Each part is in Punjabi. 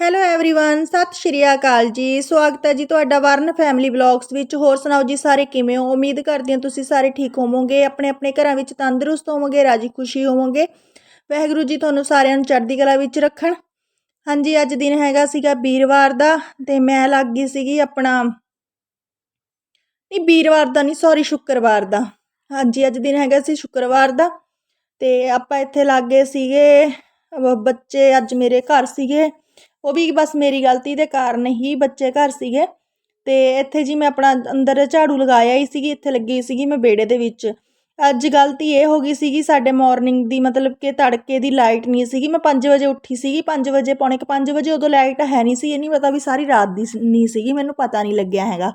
ਹੈਲੋ एवरीवन ਸਤਿ ਸ਼੍ਰੀ ਅਕਾਲ ਜੀ ਸਵਾਗਤ ਹੈ ਜੀ ਤੁਹਾਡਾ ਵਰਨ ਫੈਮਿਲੀ ਵਲੌਗਸ ਵਿੱਚ ਹੋਰ ਸੁਣਾਓ ਜੀ ਸਾਰੇ ਕਿਵੇਂ ਹੋ ਉਮੀਦ ਕਰਦੀ ਹਾਂ ਤੁਸੀਂ ਸਾਰੇ ਠੀਕ ਹੋਵੋਗੇ ਆਪਣੇ ਆਪਣੇ ਘਰਾਂ ਵਿੱਚ ਤੰਦਰੁਸਤ ਹੋਵੋਗੇ ਰਾਜੀ ਖੁਸ਼ੀ ਹੋਵੋਗੇ ਵਾਹਿਗੁਰੂ ਜੀ ਤੁਹਾਨੂੰ ਸਾਰਿਆਂ ਨੂੰ ਚੜ੍ਹਦੀ ਕਲਾ ਵਿੱਚ ਰੱਖਣ ਹਾਂਜੀ ਅੱਜ ਦਿਨ ਹੈਗਾ ਸੀਗਾ ਵੀਰਵਾਰ ਦਾ ਤੇ ਮੈਂ ਲੱਗ ਗਈ ਸੀਗੀ ਆਪਣਾ ਨਹੀਂ ਵੀਰਵਾਰ ਦਾ ਨਹੀਂ ਸੌਰੀ ਸ਼ੁੱਕਰਵਾਰ ਦਾ ਹਾਂਜੀ ਅੱਜ ਦਿਨ ਹੈਗਾ ਸੀ ਸ਼ੁੱਕਰਵਾਰ ਦਾ ਤੇ ਆਪਾਂ ਇੱਥੇ ਲੱਗ ਗਏ ਸੀਗੇ ਅਹ ਬੱਚੇ ਅੱਜ ਮੇਰੇ ਘਰ ਸੀਗੇ ਉਹ ਵੀ ਬਸ ਮੇਰੀ ਗਲਤੀ ਦੇ ਕਾਰਨ ਹੀ ਬੱਚੇ ਘਰ ਸੀਗੇ। ਤੇ ਇੱਥੇ ਜੀ ਮੈਂ ਆਪਣਾ ਅੰਦਰ ਝਾੜੂ ਲਗਾਇਆ ਹੀ ਸੀਗੀ, ਇੱਥੇ ਲੱਗੀ ਸੀਗੀ ਮੈਂ ਵਿਹੜੇ ਦੇ ਵਿੱਚ। ਅੱਜ ਗਲਤੀ ਇਹ ਹੋ ਗਈ ਸੀਗੀ, ਸਾਡੇ ਮਾਰਨਿੰਗ ਦੀ ਮਤਲਬ ਕਿ ਤੜਕੇ ਦੀ ਲਾਈਟ ਨਹੀਂ ਸੀਗੀ। ਮੈਂ 5 ਵਜੇ ਉੱਠੀ ਸੀਗੀ 5 ਵਜੇ, ਪੌਣੇ ਕੁ 5 ਵਜੇ ਉਦੋਂ ਲਾਈਟ ਹੈ ਨਹੀਂ ਸੀ, ਇਹ ਨਹੀਂ ਪਤਾ ਵੀ ਸਾਰੀ ਰਾਤ ਦੀ ਨਹੀਂ ਸੀਗੀ, ਮੈਨੂੰ ਪਤਾ ਨਹੀਂ ਲੱਗਿਆ ਹੈਗਾ।